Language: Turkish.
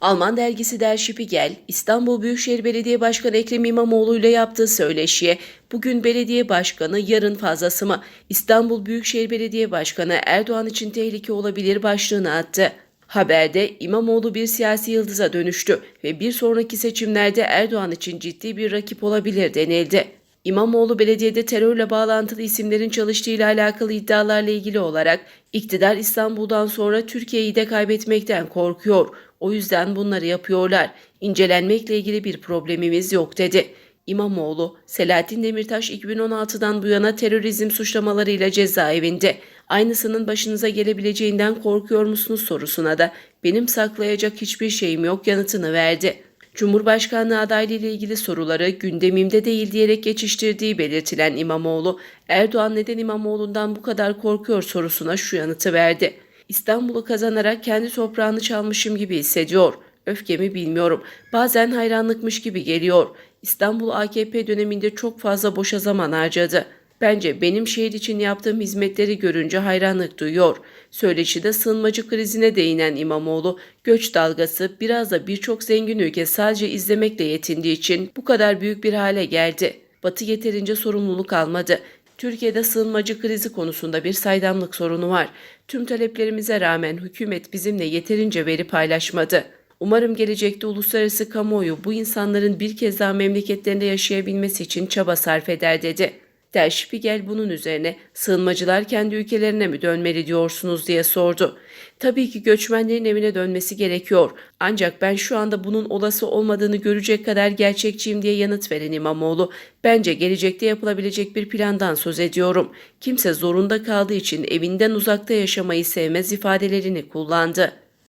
Alman dergisi Der Spiegel, İstanbul Büyükşehir Belediye Başkanı Ekrem İmamoğlu ile yaptığı söyleşiye bugün belediye başkanı yarın fazlası mı İstanbul Büyükşehir Belediye Başkanı Erdoğan için tehlike olabilir başlığını attı. Haberde İmamoğlu bir siyasi yıldıza dönüştü ve bir sonraki seçimlerde Erdoğan için ciddi bir rakip olabilir denildi. İmamoğlu belediyede terörle bağlantılı isimlerin çalıştığıyla alakalı iddialarla ilgili olarak iktidar İstanbul'dan sonra Türkiye'yi de kaybetmekten korkuyor. O yüzden bunları yapıyorlar. İncelenmekle ilgili bir problemimiz yok dedi. İmamoğlu, Selahattin Demirtaş 2016'dan bu yana terörizm suçlamalarıyla cezaevinde. Aynısının başınıza gelebileceğinden korkuyor musunuz sorusuna da benim saklayacak hiçbir şeyim yok yanıtını verdi. Cumhurbaşkanlığı adaylığı ile ilgili soruları gündemimde değil diyerek geçiştirdiği belirtilen İmamoğlu, Erdoğan neden İmamoğlu'ndan bu kadar korkuyor sorusuna şu yanıtı verdi. İstanbul'u kazanarak kendi toprağını çalmışım gibi hissediyor. Öfkemi bilmiyorum. Bazen hayranlıkmış gibi geliyor. İstanbul AKP döneminde çok fazla boşa zaman harcadı. Bence benim şehir için yaptığım hizmetleri görünce hayranlık duyuyor. Söyleşide sığınmacı krizine değinen İmamoğlu, göç dalgası biraz da birçok zengin ülke sadece izlemekle yetindiği için bu kadar büyük bir hale geldi. Batı yeterince sorumluluk almadı. Türkiye'de sığınmacı krizi konusunda bir saydamlık sorunu var. Tüm taleplerimize rağmen hükümet bizimle yeterince veri paylaşmadı. Umarım gelecekte uluslararası kamuoyu bu insanların bir kez daha memleketlerinde yaşayabilmesi için çaba sarf eder dedi. Der Spiegel bunun üzerine sığınmacılar kendi ülkelerine mi dönmeli diyorsunuz diye sordu. Tabii ki göçmenlerin evine dönmesi gerekiyor. Ancak ben şu anda bunun olası olmadığını görecek kadar gerçekçiyim diye yanıt veren İmamoğlu, bence gelecekte yapılabilecek bir plandan söz ediyorum. Kimse zorunda kaldığı için evinden uzakta yaşamayı sevmez ifadelerini kullandı.